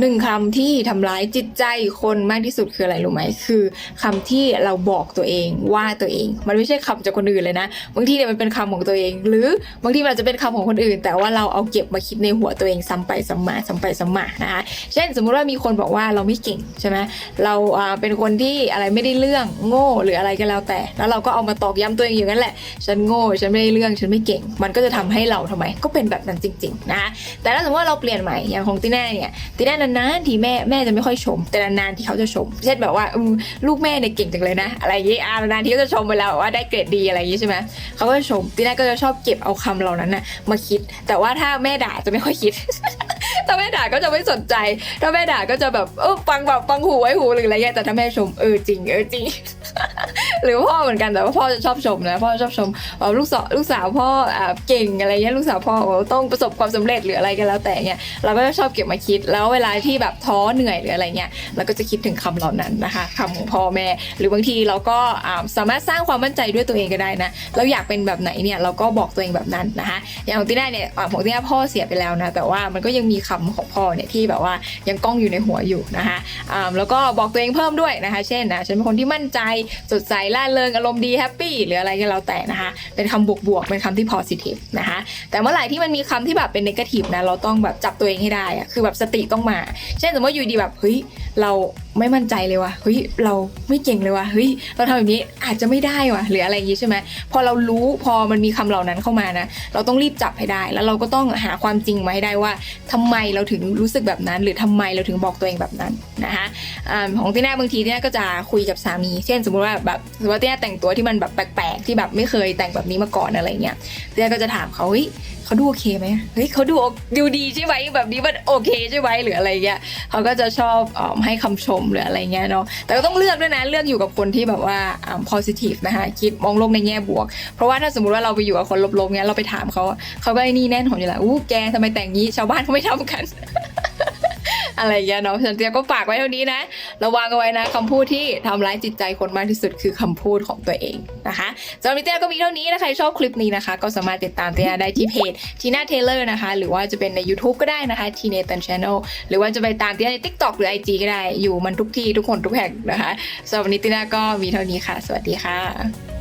หนึ่งคำที่ทำร้ายจิตใจคนมากที่สุดคืออะไรรู้ไหมคือคำที่เราบอกตัวเองว่าตัวเอง มันไม่ใช่คำจากคนอื่นเลยนะบางทีเนี่ยมันเป็นคำของตัวเอง หรือบางทีมันอาจจะเป็นคำของคนอื่น แต่ว่าเราเอาเก็บมาคิดในหัวตัวเองซ้ำไปซ้ำมาซ้ำไปซ้ำมานะคะเช่นสมมุติว่ามีคนบอกว่าเราไม่เก่งใช่ไหมเราอ่าเป็นคนที่อะไรไม่ได้เรื่องโง่หรืออะไรก็แล้วแต่ แล้วเราก็เอามาตอกย้ำตัวเองอย่างนั้นแหละฉันโง่ฉันไม่ได้เรื่องฉันไม่เก่ง มันก็จะทำให้เราทำไม ก็เป็นแบบนั้นจริง ๆ นะคะแต่ถ้าสมมติว่าเราเปลี่ยนใหม่อย่างของตีแน่เนี่ยตีแน่นานๆทีแม่แม่จะไม่ค่อยชม แต่นานๆที่เขาจะชม เช่นแบบว่าลูกแม่เนี่ยเก่งจังเลยนะ อะไรอย่างงี้อ่านานๆที่ก็จะชมเวลาแบบว่าได้เกรดดีอะไรอย่างงี้ใช่ไหมเขาก็จะชมตีน่าก็จะชอบเก็บเอาคำเหล่านั้นน่ะมาคิด แต่ว่าถ้าแม่ด่าจะไม่ค่อยคิด ถ้าแม่ด่าก็จะไม่สนใจ ถ้าแม่ด่าก็จะแบบเออฟังแบบฟังหูไว้หูหรืออะไรเงี้ยแต่ถ้าแม่ชมเออจริงเออจริง หรือพ่อเหมือนกันแต่ว่าพ่อจะชอบชมนะพ่อชอบชมว่าลูกสาวลูกสาวพ่อเก่งอะไรเงี้ยลูกสาวพ่อต้องประสบความสำเร็จหรืออะไรก็แล้วแต่เงี้ยเราก็จะชอบเก็บมาคิด แล้วเวลาที่แบบท้อเหนื่อยหรืออะไรเงี้ยเราก็จะคิดถึงคำเหล่านั้นนะคะคำของพ่อแม่ หรือบางทีเราก็สามารถสร้างความมั่นใจด้วยตัวเองก็ได้นะเราอยากเป็นแบบไหนเนี่ยเราก็บอกตัวเองแบบนั้นนะคะอย่างของตีน่าเนี่ยของตีน่าพ่อเสียไปแล้วนะแต่ว่ามันก็ยังมีคคำของพ่อเนี่ยที่แบบว่ายังก้องอยู่ในหัวอยู่นะคะแล้วก็บอกตัวเองเพิ่มด้วยนะคะ เช่นนะฉันเป็นคนที่มั่นใจสดใสล่าเริงอารมณ์ดีแฮปปี้หรืออะไรก็แล้วแต่นะคะ เป็นคำบวกๆเป็นคำที่ positive นะคะแต่เมื่อไหร่ที่มันมีคำที่แบบเป็น negative นะเราต้องแบบจับตัวเองให้ได้อะคือแบบสติต้องมา เช่นสมมติอยู่ดีแบบเฮ้ยเราไม่มั่นใจเลยว่ะเฮ้ยเราไม่เก่งเลยว่ะเฮ้ยเราทำแบบนี้อาจจะไม่ได้ว่ะหรืออะไรอย่างงี้ใช่ไหมพอเรารู้พอมันมีคำเหล่านั้นเข้ามานะ เราต้องรีบจับให้ได้ แล้วเราก็ต้องหาความจริงมาให้ได้ว่าทำไมเราถึงรู้สึกแบบนั้น หรือทำไมเราถึงบอกตัวเองแบบนั้นนะคะของที่แน่บางทีเนี่ยก็จะคุยกับสามี เช่น สมมติว่าแบบสมมติว่าที่แน่แต่งตัวที่มันแบบแปลกๆที่แบบไม่เคยแต่งแบบนี้มาก่อนอะไรเงี้ยที่แน่ก็จะถามเขาเฮ้ยเขาดูโอเคไหมเฮ้ยเขาดูดูดีใช่ไหมแบบนี้มันโอเคใช่ไหมหรืออะไรเงี้ยเขาก็จะชอบเอให้คำชมหรืออะไรเงี้ยเนาะแต่ก็ต้องเลือกด้วยนะเลือกอยู่กับคนที่แบบว่า positive นะคะคิดมองโลกในแง่บวก เพราะว่าถ้าสมมติว่าเราไปอยู่กับคนลบๆเงี้ยเราไปถามเขาเขาก็ไอ้นี่แน่นหอนอยู่แล้วอู้แกทำไมแต่งงี้ชาวบ้านเขาไม่ทำกัน อะไรอย่างเงี้ยเนาะฉันเตียก็ฝากไว้เท่านี้นะ ระวังเอาไว้นะคำพูดที่ทำร้ายจิตใจคนมากที่สุดคือคำพูดของตัวเองนะคะสำหรับนิเตียก็มีเท่านี้นะใครชอบคลิปนี้นะคะ ก็สามารถติดตามเตียได้ที่เพจทีน่าเทเลอร์นะคะ หรือว่าจะเป็นใน YouTube ก็ได้นะคะทีเนตันช n น e l หรือว่าจะไปตามเตียใน TikTok หรือ IG ก็ได้อยู่มันทุกที่ทุกคนทุกแห่งนะคะสำหรับวันนี้ตีน่าก็มีเท่านี้ค่ะ สวัสดีค่ะ